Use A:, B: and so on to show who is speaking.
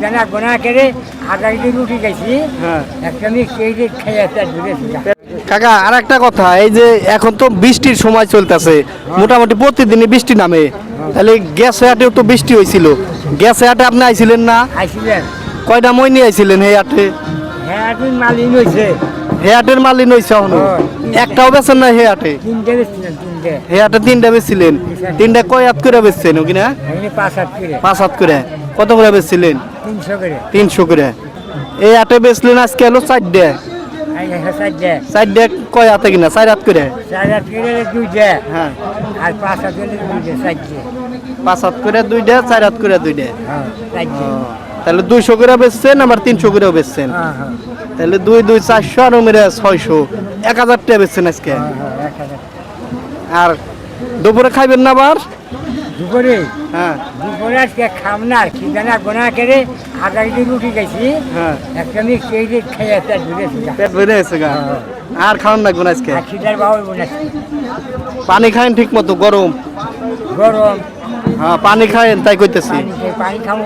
A: খিদানা গোনা করে দিয়ে রুটি খাইছি।
B: হ্যাঁ।
A: একটা মিক্সি এই যে খেয়ে ঢুকেছি
B: কাকা আর একটা কথা এই যে এখন তো বৃষ্টির সময় চলতেছে মোটামুটি প্রতিদিনই বৃষ্টি নামে। তাহলে গ্যাস হাটেও তো বৃষ্টি হয়েছিল গ্যাস হাটে আপনি আইছিলেন না?
A: আইছিলেন।
B: কয়টা মই নিয়ে আইছিলেন হে হাটে?
A: মালিন হয়েছে
B: হে হাটের মালিন হয়েছে এখনও।
A: হ্যাঁ।
B: একটাও বেছেন না হে হাটে? হাটে তিনটা বেচছিলেন? তিনটা কয় হাত করে বেচছেন কি না
A: পাঁচ হাত করে।
B: কত করে বেচছিলেন?
A: তিনশো করে।
B: এই হাটে বেচলেন আজকে হলো চারটে। কয় হাতে কিনা? চার হাত করে? হ্যাঁ।
A: আর পাঁচ হাত করে দুইটে চারটে।
B: পাঁচ হাত করে দুইটা চার হাত করে দুইটা।
A: হ্যাঁ
B: তাহলে দুইশো করে বেচছেন আবার তিনশো করেও বেচছেন।
A: হ্যাঁ
B: তাহলে দুই দুই চারশো আর মেরে ছয়শো। এক হাজার টাকা বেচছেন আজকে
A: হ্যাঁ, হ্যাঁ, এক হাজার।
B: আর দুপুরে খাইবেন না আবার?
A: দুপুরে?
B: হ্যাঁ।
A: দুপুরে আজকে খাম না খিদানা গোনা করে আগাই দিয়ে রুটি খাইছি।
B: হ্যাঁ।
A: একটা এই যে খেয়ে একটা ঢুকেছি
B: পেট ভরে গেছে গা। আর খাওয়ান লাগবে না আজকে?
A: আর খিদার
B: পানি খায়েন ঠিক মতো গরম?
A: গরম।
B: হ্যাঁ পানি খায়েন তাই কইতেছি।
A: পানি খাব